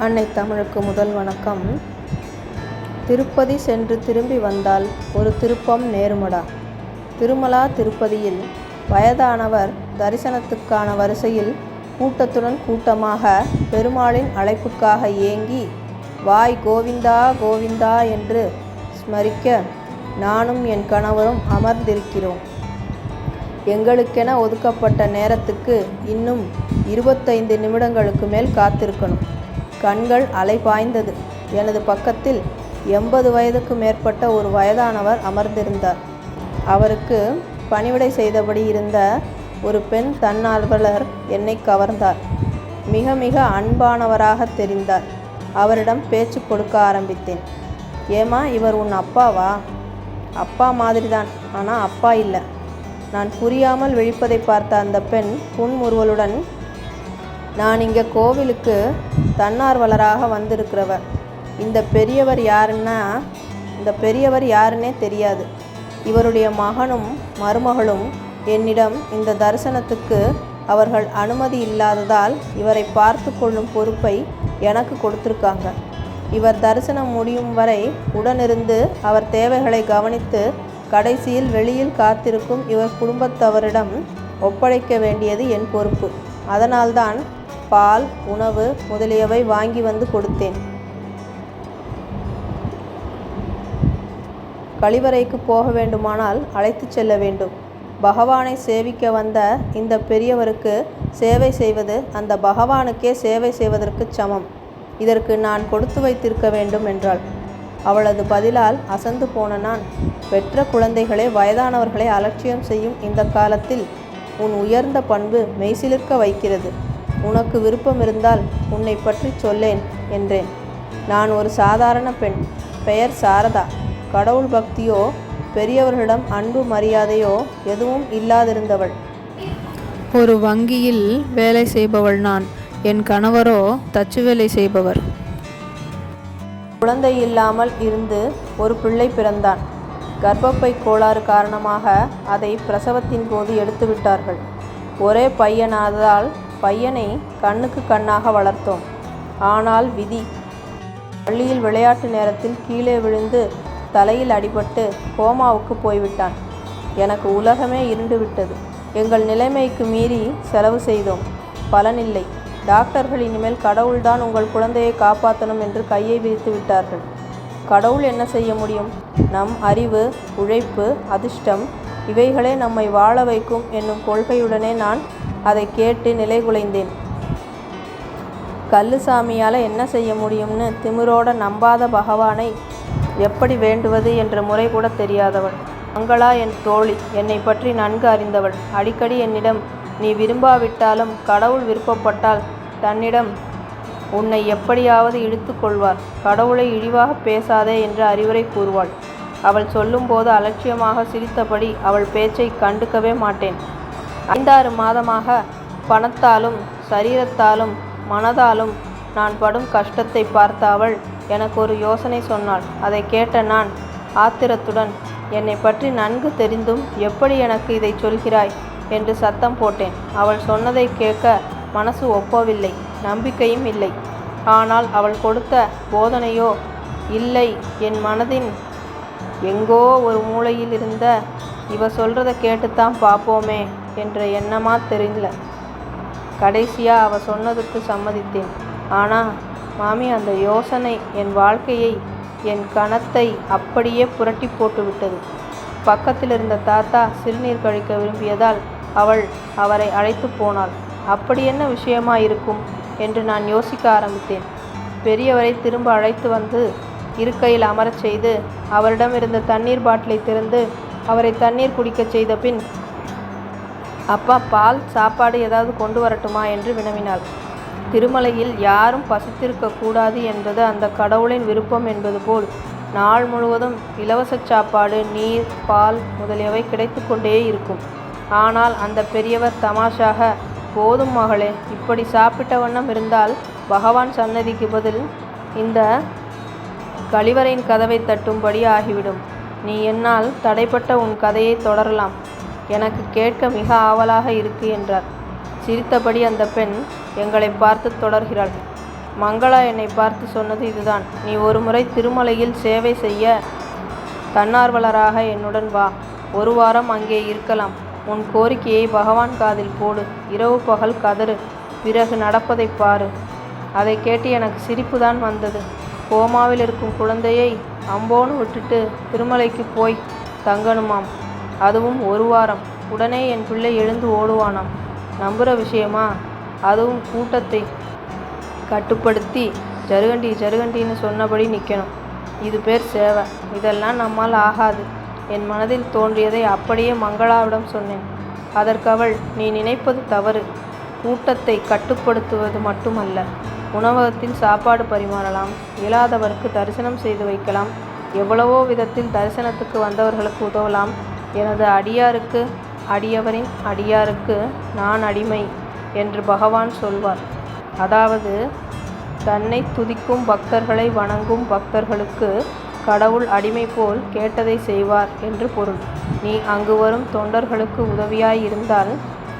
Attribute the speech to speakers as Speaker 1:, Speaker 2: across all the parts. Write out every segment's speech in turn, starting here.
Speaker 1: அன்னை தமிழுக்கு முதல் வணக்கம். திருப்பதி சென்று திரும்பி வந்தால் ஒரு திருப்பம் நேருமடா. திருமலா திருப்பதியில் வயதானவர் தரிசனத்துக்கான வரிசையில் கூட்டத்துடன் கூட்டமாக பெருமாளின் அழைப்புக்காக ஏங்கி வாய் கோவிந்தா கோவிந்தா என்று ஸ்மரிக்க நானும் என் கணவரும் அமர்ந்திருக்கிறோம். எங்களுக்கென ஒதுக்கப்பட்ட நேரத்துக்கு இன்னும் இருபத்தைந்து நிமிடங்களுக்கு மேல் காத்திருக்கணும். கண்கள் அலைபாய்ந்தது எனது பக்கத்தில் எண்பது வயதுக்கு மேற்பட்ட ஒரு வயதானவர் அமர்ந்திருந்தார். அவருக்கு பணிவிடை செய்தபடி இருந்த ஒரு பெண் தன்னார்வலர் என்னை கவர்ந்தார். மிக மிக அன்பானவராக தெரிந்தார். அவரிடம் பேச்சு கொடுக்க ஆரம்பித்தேன். ஏமா இவர் உன் அப்பாவா? அப்பா மாதிரி தான் ஆனால் அப்பா இல்லை. நான் புரியாமல் விழிப்பதை பார்த்த அந்த பெண் புன்முறுவலுடன் நான் இங்கே கோவிலுக்கு தன்னார்வலராக வந்திருக்கிறவர். இந்த பெரியவர் யாருன்னா இந்த பெரியவர் யாருன்னே தெரியாது. இவருடைய மகனும் மருமகளும் என்னிடம் இந்த தரிசனத்துக்கு அவர்கள் அனுமதி இல்லாததால் இவரை பார்த்து கொள்ளும் பொறுப்பை எனக்கு கொடுத்துருக்காங்க. இவர் தரிசனம் முடியும் வரை உடனிருந்து அவர் தேவைகளை கவனித்து கடைசியில் வெளியில் காத்திருக்கும் இவர் குடும்பத்தவரிடம் ஒப்படைக்க வேண்டியது என் பொறுப்பு. அதனால்தான் பால் உணவு முதலியவை வாங்கி வந்து கொடுத்தேன். கழிவறைக்கு போக வேண்டுமானால் அழைத்துச் செல்ல வேண்டும். பகவானை சேவிக்க வந்த இந்த பெரியவருக்கு சேவை செய்வது அந்த பகவானுக்கே சேவை செய்வதற்கு சமம். இதற்கு நான் கொடுத்து வைத்திருக்க வேண்டும் என்றாள். அவளது பதிலால் அசந்து போன நான் பெற்ற குழந்தைகளே வயதானவர்களை அலட்சியம் செய்யும் இந்த காலத்தில் உன் உயர்ந்த பண்பு மெய்சிலிர்க்க வைக்கிறது. உனக்கு விருப்பம் இருந்தால் உன்னை பற்றி சொல்லேன் என்றேன். நான் ஒரு சாதாரண பெண். பெயர் சாரதா. கடவுள் பக்தியோ பெரியவர்களிடம் அன்பு மரியாதையோ எதுவும் இல்லாதிருந்தவள்.
Speaker 2: ஒரு வங்கியில் வேலை செய்பவள் நான். என் கணவரோ தச்சு வேலை செய்பவர்.
Speaker 1: குழந்தை இல்லாமல் இருந்து ஒரு பிள்ளை பிறந்தான். கர்ப்பப்பை கோளாறு காரணமாக அதை பிரசவத்தின் போது எடுத்து விட்டார்கள் ஒரே பையனாததால் பையனை கண்ணுக்கு கண்ணாக வளர்த்தோம். ஆனால் விதி பள்ளியில் விளையாட்டு நேரத்தில் கீழே விழுந்து தலையில் அடிபட்டு கோமாவுக்கு போய்விட்டான். எனக்கு உலகமே இருண்டு விட்டது எங்கள் நிலைமைக்கு மீறி செலவு செய்தோம். பலனில்லை. டாக்டர்கள் இனிமேல் கடவுள்தான் உங்கள் குழந்தையை காப்பாற்றணும் என்று கையை விரித்து விட்டார்கள். கடவுள் என்ன செய்ய முடியும்? நம் அறிவு உழைப்பு அதிர்ஷ்டம் இவைகளே நம்மை வாழ வைக்கும் என்னும் கொள்கையுடனே நான் அதை கேட்டு நிலைகுலைந்தேன் கல்லுசாமியால் என்ன செய்ய முடியும்னு திமிரோட நம்பாத பகவானை எப்படி வேண்டுவது என்ற முறை கூட தெரியாதவள். மங்களா என் தோழி என்னை பற்றி நன்கு அறிந்தவள். அடிக்கடி என்னிடம் நீ விரும்பாவிட்டாலும் கடவுள் விருப்பப்பட்டால் தன்னிடம் உன்னை எப்படியாவது இழுத்து கொள்வார். கடவுளை இழிவாக பேசாதே என்று அறிவுரை கூறுவாள். அவள் சொல்லும்போது அலட்சியமாக சிரித்தபடி அவள் பேச்சை கண்டுக்கவே மாட்டேன். ஐந்தாறு மாதமாக பணத்தாலும் சரீரத்தாலும் மனதாலும் நான் படும் கஷ்டத்தை பார்த்த அவள் எனக்கு ஒரு யோசனை சொன்னாள். அதை கேட்ட நான் ஆத்திரத்துடன் என்னை பற்றி நன்கு தெரிந்தும் எப்படி எனக்கு இதை சொல்கிறாய்? என்று சத்தம் போட்டேன். அவள் சொன்னதை கேட்க மனசு ஒப்பவில்லை நம்பிக்கையும் இல்லை. ஆனால் அவள் கொடுத்த போதனையோ இல்லை என் மனதின் எங்கோ ஒரு மூலையில் இருந்த இவ சொல்கிறத கேட்டுத்தான் பார்ப்போமே. என்ற எண்ணமா தெரியல. கடைசியாக அவ சொன்னதுக்கு சம்மதித்தேன். ஆனால் மாமி அந்த யோசனை என் வாழ்க்கையை என் கணத்தை அப்படியே புரட்டி போட்டு விட்டது. பக்கத்தில் இருந்த தாத்தா சிறுநீர் கழிக்க விரும்பியதால் அவள் அவரை அழைத்து போனாள். அப்படி என்ன விஷயமா இருக்கும்? என்று நான் யோசிக்க ஆரம்பித்தேன். பெரியவரை திரும்ப அழைத்து வந்து இருக்கையில் அமரச் செய்து அவரிடம் இருந்த தண்ணீர் பாட்டிலை திறந்து அவரை தண்ணீர் குடிக்கச் செய்த பின் அப்பா பால் சாப்பாடு ஏதாவது கொண்டு வரட்டுமா என்று வினவினாள். திருமலையில் யாரும் பசித்திருக்க கூடாது என்பது அந்த கடவுளின் விருப்பம் என்பது போல் நாள் முழுவதும் இலவச சாப்பாடு நீர் பால் முதலியவை கிடைத்து கொண்டே இருக்கும். ஆனால் அந்த பெரியவர் தமாஷாக போதும் மகளே இப்படி சாப்பிட்ட வண்ணம் இருந்தால் பகவான் சன்னதிக்கு பதில் இந்த கழிவறையின் கதவை தட்டும்படி ஆகிவிடும். நீ என்னால் தடைப்பட்ட உன் கதையை தொடரலாம். எனக்கு கேட்க மிக ஆவலாக இருக்கு என்றார். சிரித்தபடி அந்த பெண் எங்களை பார்த்து தொடர்கிறாள். மங்களா என்னை பார்த்து சொன்னது இதுதான். நீ ஒருமுறை திருமலையில் சேவை செய்ய தன்னார்வலராக என்னுடன் வா. ஒரு வாரம் அங்கே இருக்கலாம். உன் கோரிக்கையை பகவான் காதில் போடு. இரவு பகல் கதறு. பிறகு நடப்பதை பாரு. அதை கேட்டு எனக்கு சிரிப்பு தான் வந்தது. கோமாவில் இருக்கும் குழந்தையை அம்போன்னு விட்டுட்டு திருமலைக்கு போய் தங்கணுமாம். அதுவும் ஒரு வாரம். உடனே என் பிள்ளை எழுந்து ஓடுவானாம். நம்புகிற விஷயமா? அதுவும் கூட்டத்தை கட்டுப்படுத்தி ஜருகண்டி ஜருகண்டின்னு சொன்னபடி நிற்கணும் இது பேர் சேவை. இதெல்லாம் நம்மால் ஆகாது. என் மனதில் தோன்றியதை அப்படியே மங்களாவிடம் சொன்னேன். அதற்கவள் நீ நினைப்பது தவறு. கூட்டத்தை கட்டுப்படுத்துவது மட்டுமல்ல. உணவகத்தில் சாப்பாடு பரிமாறலாம். இயலாதவருக்கு தரிசனம் செய்து வைக்கலாம். எவ்வளவோ விதத்தில் தரிசனத்துக்கு வந்தவர்களுக்கு உதவலாம். எனது அடியாருக்கு அடியவரின் அடியாருக்கு நான் அடிமை என்று பகவான் சொல்வார். அதாவது தன்னை துதிக்கும் பக்தர்களை வணங்கும் பக்தர்களுக்கு கடவுள் அடிமை போல் கேட்டதை செய்வார் என்று பொருள். நீ அங்கு வரும் தொண்டர்களுக்கு உதவியாய் இருந்தால்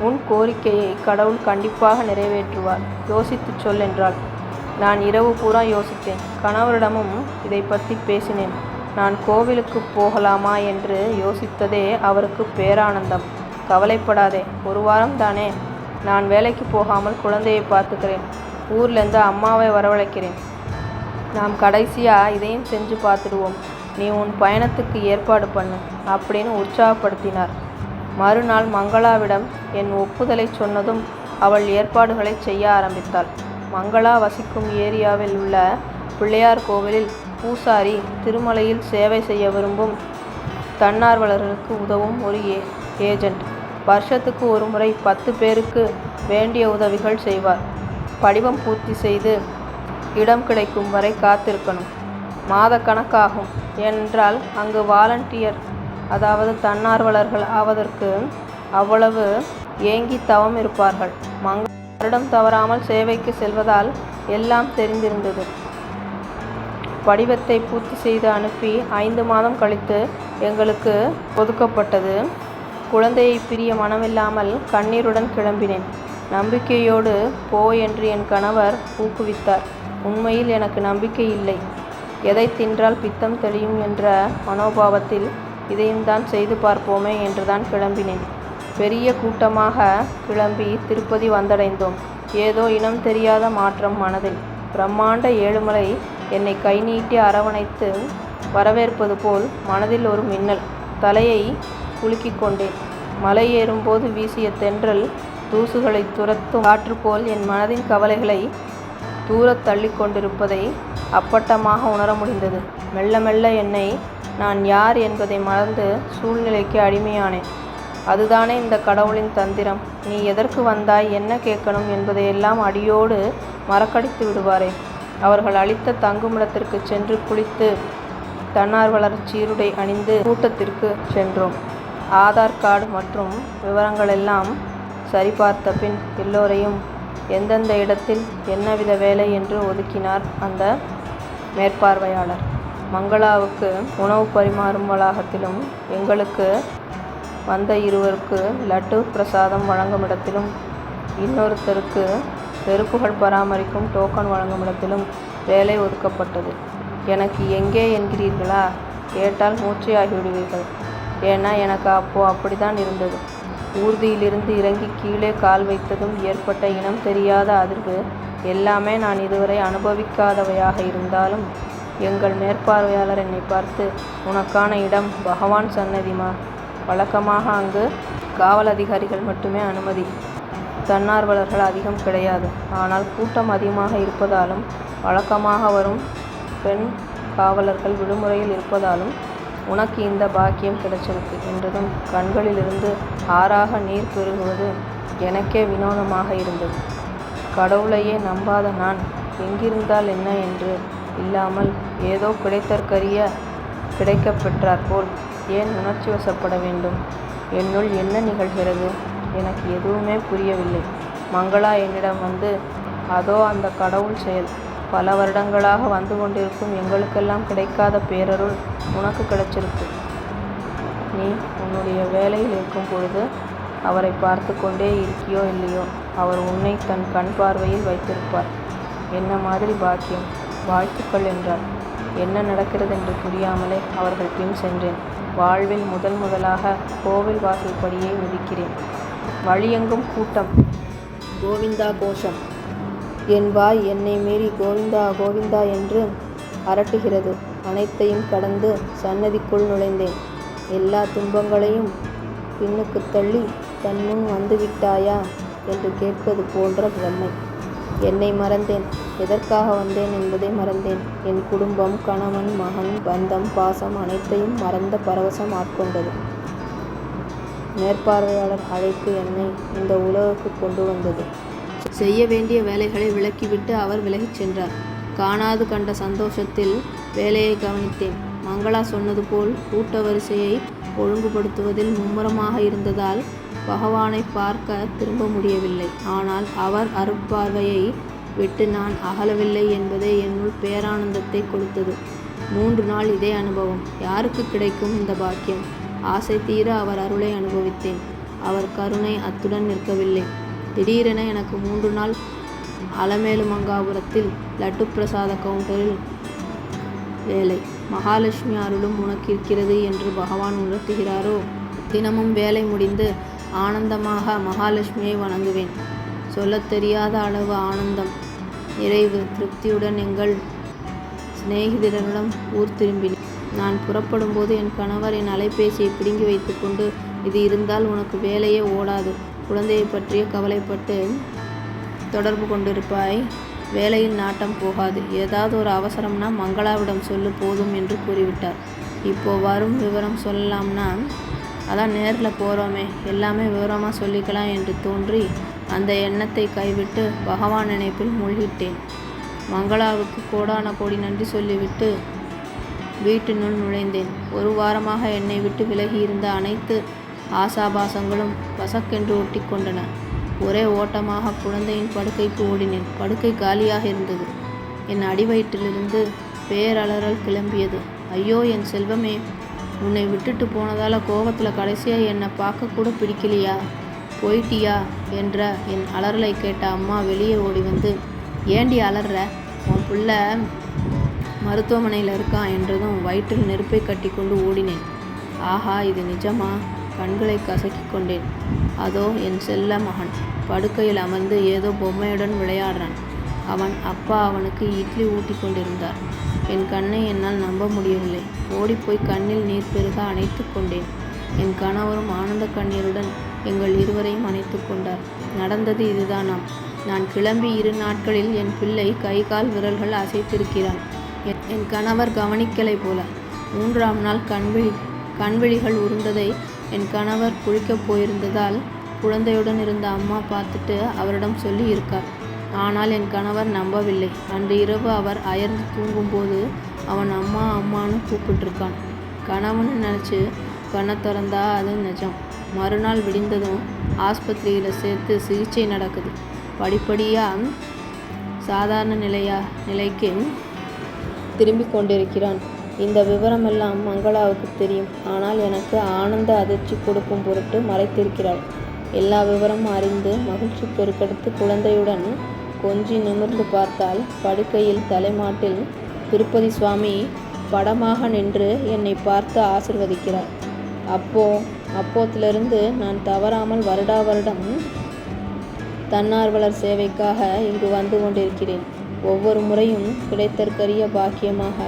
Speaker 1: உன் கோரிக்கையை கடவுள் கண்டிப்பாக நிறைவேற்றுவார். யோசித்துச் சொல் என்றாள் நான் இரவு பூரா யோசித்தேன். கணவரிடமும் இதை பற்றி பேசினேன். நான் கோவிலுக்கு போகலாமா என்று யோசித்ததே அவருக்கு பேரானந்தம். கவலைப்படாதே ஒரு வாரம் தானே. நான் வேலைக்கு போகாமல் குழந்தையை பார்த்துக்கிறேன். ஊர்லேருந்து அம்மாவை வரவழைக்கிறேன். நாம் கடைசியாக இதையும் செஞ்சு பார்த்துடுவோம். நீ உன் பயணத்துக்கு ஏற்பாடு பண்ணு அப்படின்னு உற்சாகப்படுத்தினார். மறுநாள் மங்களாவிடம் என் ஒப்புதலை சொன்னதும் அவள் ஏற்பாடுகளை செய்ய ஆரம்பித்தாள். மங்களா வசிக்கும் ஏரியாவில் உள்ள பிள்ளையார் கோவிலில் பூசாரி திருமலையில் சேவை செய்ய விரும்பும் தன்னார்வலர்களுக்கு உதவும் ஒரு ஏ ஏஜெண்ட் வருஷத்துக்கு ஒரு முறை பத்து பேருக்கு வேண்டிய உதவிகள் செய்வார். படிவம் பூர்த்தி செய்து இடம் கிடைக்கும் வரை காத்திருக்கணும். மாதக்கணக்காகும் என்றால் அங்கு வாலண்டியர் அதாவது தன்னார்வலர்கள் ஆவதற்கு அவ்வளவு ஏங்கி தவம் இருப்பார்கள். மங்க வருடம் தவறாமல் சேவைக்கு செல்வதால் எல்லாம் தெரிந்திருந்தது. படிவத்தை பூர்த்தி செய்து அனுப்பி ஐந்து மாதம் கழித்து எங்களுக்கு ஒதுக்கப்பட்டது. குழந்தையை பிரிய மனமில்லாமல் கண்ணீருடன் கிளம்பினேன். நம்பிக்கையோடு போ என்று என் கணவர் ஊக்குவித்தார். உண்மையில் எனக்கு நம்பிக்கை இல்லை. எதை தின்றால் பித்தம் தெளியும் என்ற மனோபாவத்தில் இதையும் தான் செய்து பார்ப்போமே என்றுதான் கிளம்பினேன். பெரிய கூட்டமாக கிளம்பி திருப்பதி வந்தடைந்தோம். ஏதோ இனம் தெரியாத மாற்றம் மனதில். பிரம்மாண்ட ஏழுமலை என்னை கை நீட்டி அரவணைத்து வரவேற்பது போல் மனதில் ஒரு மின்னல் தலையை குலுக்கிக் கொண்டேன். மலை ஏறும்போது வீசிய தென்றல் தூசுகளை துரத்தும் காற்று போல் என் மனதின் கவலைகளை தூரத் தள்ளி கொண்டிருப்பதை அப்பட்டமாக உணர முடிந்தது. மெல்ல மெல்ல என்னை நான் யார் என்பதை மறந்து சூழ்நிலைக்கு அடிமையானேன். அதுதானே இந்த கடவுளின் தந்திரம். நீ எதற்கு வந்தாய் என்ன கேட்கணும் என்பதையெல்லாம் அடியோடு மறக்கடித்து விடுவாரே. அவர்கள் அளித்த தங்குமிடத்திற்கு சென்று குளித்து தன்னார்வலர் சீருடை அணிந்து கூட்டத்திற்கு சென்றோம். ஆதார் கார்டு மற்றும் விவரங்களெல்லாம் சரிபார்த்த பின் எல்லோரையும் எந்தெந்த இடத்தில் என்னவித வேலை என்று ஒதுக்கினார் அந்த மேற்பார்வையாளர். மங்களாவுக்கு உணவு பரிமாறும் வளாகத்திலும் எங்களுக்கு வந்த இருவருக்கு லட்டு பிரசாதம் வழங்கும் இடத்திலும் இன்னொருத்தருக்கு செருப்புகள் பராமரிக்கும் டோக்கன் வழங்கும் இடத்திலும் வேலை ஒதுக்கப்பட்டது. எனக்கு எங்கே என்கிறீர்களா? கேட்டால் மூச்சையாகிவிடுவீர்கள் ஏன்னா எனக்கு அப்போ அப்படித்தான் இருந்தது. ஊர்தியிலிருந்து இறங்கி கீழே கால் வைத்ததும் ஏற்பட்ட இனம் தெரியாத அதிர்வு. எல்லாமே நான் இதுவரை அனுபவிக்காதவையாக இருந்தாலும் எங்கள் மேற்பார்வையாளர் என்னை பார்த்து உனக்கான இடம் பகவான் சன்னதிமா வழக்கமாக அங்கு காவல் அதிகாரிகள் மட்டுமே அனுமதி. தன்னார்வலர்கள் அதிகம் கிடையாது. ஆனால் கூட்டம் அதிகமாக இருப்பதாலும் வழக்கமாக வரும் பெண் காவலர்கள் விடுமுறையில் இருப்பதாலும் உனக்கு இந்த பாக்கியம் கிடைச்சிருக்கு என்றதும் கண்களிலிருந்து ஆறாக நீர் பெருகுவது எனக்கே வினோதமாக இருந்தது. கடவுளையே நம்பாத நான் எங்கிருந்தால் என்ன என்று இல்லாமல் ஏதோ கிடைத்தற்கரிய கிடைக்கப் பெற்றார் போல் ஏன் உணர்ச்சி வசப்பட வேண்டும்? என்னுள் என்ன நிகழ்கிறது? எனக்கு எதுவுமே புரியவில்லை. மங்களா என்னிடம் வந்து அதோ அந்த கடவுள் செயல். பல வருடங்களாக வந்து கொண்டிருக்கும் எங்களுக்கெல்லாம் கிடைக்காத பேரருள் உனக்கு கிடைச்சிருக்கு. நீ உன்னுடைய வேலையில் இருக்கும் பொழுது அவரை பார்த்து கொண்டே இருக்கியோ இல்லையோ அவர் உன்னை தன் கண் பார்வையில் வைத்திருப்பார். என்ன மாதிரி பாக்கியம்? வாழ்த்துக்கள் என்றார். என்ன நடக்கிறது என்று புரியாமலே அவர்கள் பின் சென்றேன். வாழ்வில் முதல் முதலாக கோவில் வாசல்படியை மிதிக்கிறேன். வழியெங்கும் கூட்டம். கோவிந்தா கோஷம். என் வாய் என்னை மீறி கோவிந்தா கோவிந்தா என்று அரட்டுகிறது. அனைத்தையும் கடந்து சன்னதிக்குள் நுழைந்தேன். எல்லா துன்பங்களையும் பின்னுக்கு தள்ளி தன் முன் என்று கேட்பது போன்ற பிரம்மை என்னை மறந்தேன். எதற்காக வந்தேன் என்பதை மறந்தேன். என் குடும்பம் கணவன் மகன் பந்தம் பாசம் அனைத்தையும் மறந்த பரவசம் ஆட்கொண்டது. மேற்பார்வையாளர் அழைப்பு என்னை இந்த உலகுக்கு கொண்டு வந்தது. செய்ய வேண்டிய வேலைகளை விலக்கிவிட்டு அவர் விலகிச் சென்றார். காணாது கண்ட சந்தோஷத்தில் வேலையை கவனித்தேன். மங்களா சொன்னது போல் கூட்ட வரிசையை ஒழுங்குபடுத்துவதில் மும்முரமாக இருந்ததால் பகவானை பார்க்க திரும்ப முடியவில்லை. ஆனால் அவர் அருட்பார்வையை விட்டு நான் அகலவில்லை என்பதே என்னுள் பேரானந்தத்தை கொடுத்தது மூன்று நாள் இதே அனுபவம். யாருக்கு கிடைக்கும் இந்த பாக்கியம்? ஆசை தீர அவர் அருளை அனுபவம் விடுத்தேன் அவர் கருணை அத்துடன் நிற்கவில்லை. திடீரென எனக்கு மூன்று நாள் அலமேலுமங்காபுரத்தில் லட்டு பிரசாத கவுண்டரில் வேலை. மகாலட்சுமி அருளும் உனக்கு இருக்கிறது என்று பகவான் உணர்த்துகிறாரோ? தினமும் வேலை முடிந்து ஆனந்தமாக மகாலட்சுமியை வணங்குவேன். சொல்லத் தெரியாத அளவு ஆனந்தம் நிறைவு திருப்தியுடன் எங்கள் சிநேகிதரிடம் ஊர் திரும்பினேன். நான் புறப்படும்போது என் கணவர் என் அலைபேசியை பிடுங்கி வைத்துக்கொண்டு இது இருந்தால் உனக்கு வேலையே ஓடாது. குழந்தையை பற்றிய கவலைப்பட்டு தொடர்பு கொண்டிருப்பாய். வேலையில் நாட்டம் போகாது. ஏதாவது ஒரு அவசரம்னா மங்களாவிடம் சொல்லு போதும் என்று கூறிவிட்டார். இப்போ வரும் விவரம் சொல்லலாம்னா அதான் நேரில் போகிறோமே எல்லாமே விவரமாக சொல்லிக்கலாம் என்று தோன்றி அந்த எண்ணத்தை கைவிட்டு பகவான் நினைப்பில் மூழ்கிட்டேன். மங்களாவுக்கு கோடான கோடி நன்றி சொல்லிவிட்டு வீட்டினுள் நுழைந்தேன். ஒரு வாரமாக என்னை விட்டு விலகியிருந்த அனைத்து ஆசாபாசங்களும் பசக்கென்று ஒட்டிக்கொண்டன ஒரே ஓட்டமாக குழந்தையின் படுக்கைக்கு ஓடினேன். படுக்கை காலியாக இருந்தது. என் அடிவயிற்றிலிருந்து பேரலறல் கிளம்பியது. ஐயோ என் செல்வமே உன்னை விட்டுட்டு போனதால் கோபத்தில் கடைசியாக என்னை பார்க்க கூட பிடிக்கலையா? போயிட்டியா? என்ற என் அலறலை கேட்ட அம்மா வெளியே ஓடி வந்து ஏண்டி அலற? உன் பிள்ளை மருத்துவமனையில் இருக்கான் என்றதும் வயிற்றில் நெருப்பை கட்டி கொண்டு ஓடினேன். ஆஹா இது நிஜமா? கண்களை கசக்கிக் கொண்டேன். அதோ என் செல்ல மகன். படுக்கையில் அமர்ந்து ஏதோ பொம்மையுடன் விளையாடுறான். அவன் அப்பா அவனுக்கு இட்லி ஊட்டி கொண்டிருந்தார். என் கண்ணை என்னால் நம்ப முடியவில்லை. ஓடிப்போய் கண்ணில் நீர் பெருக அணைத்து கொண்டேன். என் கணவரும் ஆனந்த கண்ணீருடன் எங்கள் இருவரையும் அணைத்து கொண்டார். நடந்தது இதுதானாம். நான் கிளம்பி இரு நாட்களில் என் பிள்ளை கை கால் விரல்கள் அசைத்திருக்கிறான். என் கணவர் கவனிக்கலை போல. மூன்றாம் நாள் கண்விழி கண்விழிகள் உருண்டதை என் கணவர் குளிக்கப் போயிருந்ததால் குழந்தையுடன் இருந்த அம்மா பார்த்துட்டு அவரிடம் சொல்லி இருக்கார் ஆனால் என் கணவர் நம்பவில்லை. அன்று இரவு அவர் அயர்ந்து தூங்கும்போது அவன் அம்மா அம்மான்னு கூப்பிட்டுருக்கான். கணவன் நினச்சி கண்ணை திறந்தா அது நிஜம். மறுநாள் விடிந்ததும் ஆஸ்பத்திரியில் சேர்த்து சிகிச்சை நடக்குது. படிப்படியாக சாதாரண நிலையா நிலைக்கு திரும்பிக் கொண்டிருக்கிறான். இந்த விவரமெல்லாம் மங்களாவுக்கு தெரியும். ஆனால் எனக்கு ஆனந்த அதிர்ச்சி கொடுக்கும் பொருட்டு மறைத்திருக்கிறாள். எல்லா விவரமும் அறிந்து மகிழ்ச்சி பெருக்கெடுத்து குழந்தையுடன் கொஞ்சி நிமிர்ந்து பார்த்தால் படுக்கையில் தலைமாட்டில் திருப்பதி சுவாமி படமாக நின்று என்னை பார்த்து ஆசிர்வதிக்கிறார். அப்போ அப்போத்திலிருந்து நான் தவறாமல் வருடா வருடம் தன்னார்வலர் சேவைக்காக இங்கு வந்து கொண்டிருக்கிறேன். ஒவ்வொரு முறையும் கிடைத்தற்கரிய பாக்கியமாக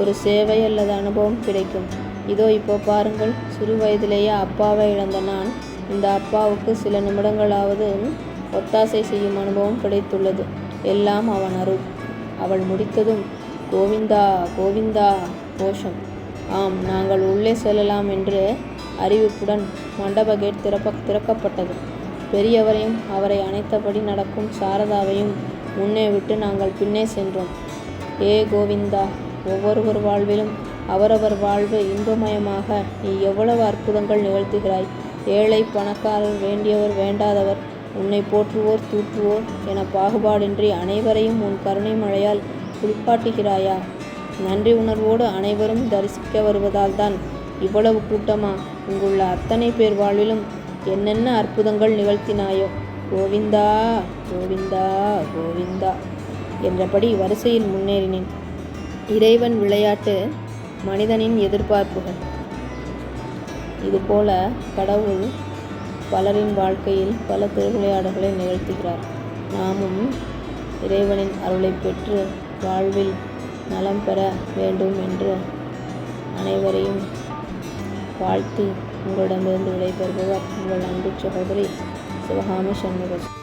Speaker 1: ஒரு சேவை அல்லது அனுபவம் கிடைக்கும். இதோ இப்போ பாருங்கள் சிறு வயதிலேயே அப்பாவை இழந்த நான் இந்த அப்பாவுக்கு சில நிமிடங்களாவது ஒத்தாசை செய்யும் அனுபவம் கிடைத்துள்ளது. எல்லாம் அவன் அருள். அவள் முடித்ததும் கோவிந்தா கோவிந்தா கோஷம். ஆம் நாங்கள் உள்ளே செல்லலாம் என்று அறிவிப்புடன் மண்டப கேட் திறப்ப திறக்கப்பட்டது. பெரியவரையும் அவரை அணைத்தபடி நடக்கும் சாரதாவையும் முன்னே விட்டு நாங்கள் பின்னே சென்றோம். ஏ கோவிந்தா ஒவ்வொருவர் வாழ்விலும் அவரவர் வாழ்வு இன்பமயமாக நீ எவ்வளவு அற்புதங்கள் நிகழ்த்துகிறாய். ஏழை பணக்காரர் வேண்டியவர் வேண்டாதவர் உன்னை போற்றுவோர் தூற்றுவோர் என பாகுபாடின்றி அனைவரையும் உன் கருணை மழையால் குளிப்பாட்டுகிறாயா. நன்றி உணர்வோடு அனைவரும் தரிசிக்க வருவதால் தான் இவ்வளவு கூட்டமா இங்குள்ள அத்தனை பேர் வாழ்விலும் என்னென்ன அற்புதங்கள் நிகழ்த்தினாயோ. கோவிந்தா கோவிந்தா கோவிந்தா என்றபடி வரிசையில் முன்னேறினேன். இறைவன் விளையாட்டு மனிதனின் எதிர்பார்ப்புகள். இதுபோல கடவுள் பலரின் வாழ்க்கையில் பல திருவிளையாடல்களை நிகழ்த்துகிறார். நாமும் இறைவனின் அருளை பெற்று வாழ்வில் நலம் பெற வேண்டும் என்று அனைவரையும் வாழ்த்தி உங்களிடமிருந்து விடைபெறுபவர் உங்கள் அன்பு சகோதரி सब हमेशा